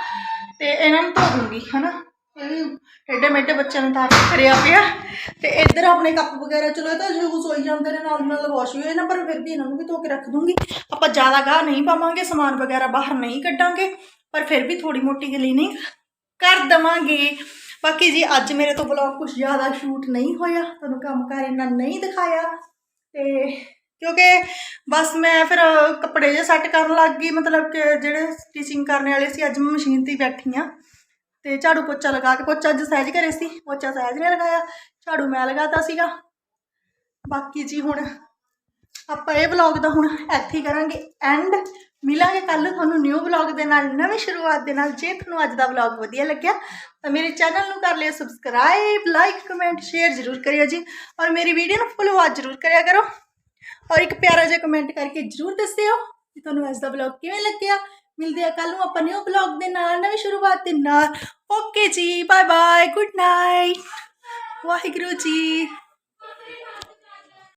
ਤੇ ਇਹਨਾਂ ਨੂੰ ਧੋ ਦੂੰਗੀ ਹਨਾ। ਏਡੇ ਵੀ ਬੱਚਿਆਂ ਨੂੰ ਤਾਂ ਕਰਿਆ ਪਿਆ। ਤੇ ਇੱਧਰ ਆਪਣੇ ਕੱਪ ਵਗੈਰਾ, ਚਲੋ ਇਹ ਤਾਂ ਯੂਜ਼ ਹੋਈ ਜਾਂਦੇ ਨੇ, ਨਾਲ ਨਾਲ ਵਾਸ਼ ਵੀ ਹੋਏ ਨਾ ਪਰ ਫਿਰ ਵੀ ਇਹਨਾਂ ਨੂੰ ਵੀ ਧੋ ਕੇ ਰੱਖ ਦੂੰਗੀ। ਆਪਾਂ ਜ਼ਿਆਦਾ ਗਾਹ ਨਹੀਂ ਪਾਵਾਂਗੇ, ਸਮਾਨ ਵਗੈਰਾ ਬਾਹਰ ਨਹੀਂ ਕੱਢਾਂਗੇ, ਪਰ ਫਿਰ ਵੀ ਥੋੜੀ ਮੋਟੀ ਕਲੀਨਿੰਗ ਕਰ ਦਵਾਂਗੇ। ਬਾਕੀ ਜੀ, ਅੱਜ ਮੇਰੇ ਤੋਂ ਵਲੌਗ ਕੁਝ ਜ਼ਿਆਦਾ ਸ਼ੂਟ ਨਹੀਂ ਹੋਇਆ, ਤੁਹਾਨੂੰ ਕੰਮ ਕਾਰ ਇੰਨਾ ਨਹੀਂ ਦਿਖਾਇਆ। ਤੇ ਕਿਉਂਕਿ ਬਸ ਮੈਂ ਫਿਰ ਕੱਪੜੇ ਜੇ ਸੈੱਟ ਕਰਨ ਲੱਗ ਗਈ, ਮਤਲਬ ਕਿ ਜਿਹੜੇ ਸਟਿਚਿੰਗ ਕਰਨ ਵਾਲੇ ਸੀ, ਅੱਜ ਮੈਂ ਮਸ਼ੀਨ ਤੇ ਬੈਠੀ ਆ। ਤੇ ਝਾੜੂ ਪੋਚਾ ਲਗਾ ਕੇ, ਪੋਚਾ ਅੱਜ ਸਹਿਜ ਘਰੇ ਸੀ, ਪੋਚਾ ਸਹਿਜ ਨੇ ਲਗਾਇਆ, ਝਾੜੂ ਮੈਂ ਲਗਾਤਾ ਸੀਗਾ। ਬਾਕੀ ਜੀ ਹੁਣ ਆਪਾਂ ਇਹ ਵਲੌਗ ਦਾ ਹੁਣ ਇੱਥੇ ਹੀ ਕਰਾਂਗੇ ਐਂਡ ਮਿਲਾਂਗੇ ਕੱਲ ਤੁਹਾਨੂੰ ਨਿਊ ਵਲੌਗ ਦੇ ਨਾਲ, ਨਵੀਂ ਸ਼ੁਰੂਆਤ ਦੇ ਨਾਲ, ਜੇ ਤੁਹਾਨੂੰ ਅੱਜ ਦਾ ਵਲੌਗ ਵਧੀਆ ਲੱਗਿਆ, ਤਾਂ ਮੇਰੇ ਚੈਨਲ ਨੂੰ ਕਰ ਲਿਓ ਸਬਸਕ੍ਰਾਈਬ ਲਾਈਕ ਕਮੈਂਟ ਸ਼ੇਅਰ ਜ਼ਰੂਰ ਕਰਿਓ ਜੀ। ਔਰ ਮੇਰੀ ਵੀਡੀਓ ਨੂੰ ਫੁੱਲ ਵਾਚ ਜ਼ਰੂਰ ਕਰਿਆ ਕਰੋ। ਔਰ ਇੱਕ ਪਿਆਰਾ ਜਿਹਾ ਕਮੈਂਟ ਕਰਕੇ ਜ਼ਰੂਰ ਦੱਸਿਓ ਕਿ ਤੁਹਾਨੂੰ ਅੱਜ ਦਾ ਵਲੌਗ ਕਿਵੇਂ ਲੱਗਿਆ। ਮਿਲਦੇ ਆ ਕੱਲ ਨੂੰ ਆਪਾਂ ਨਿਊ ਵਲੌਗ ਦੇ ਨਾਲ, ਨਵੀਂ ਸ਼ੁਰੂਆਤ ਦੇ ਨਾਲ। ਓਕੇ ਜੀ bye bye good night Waheguru ji.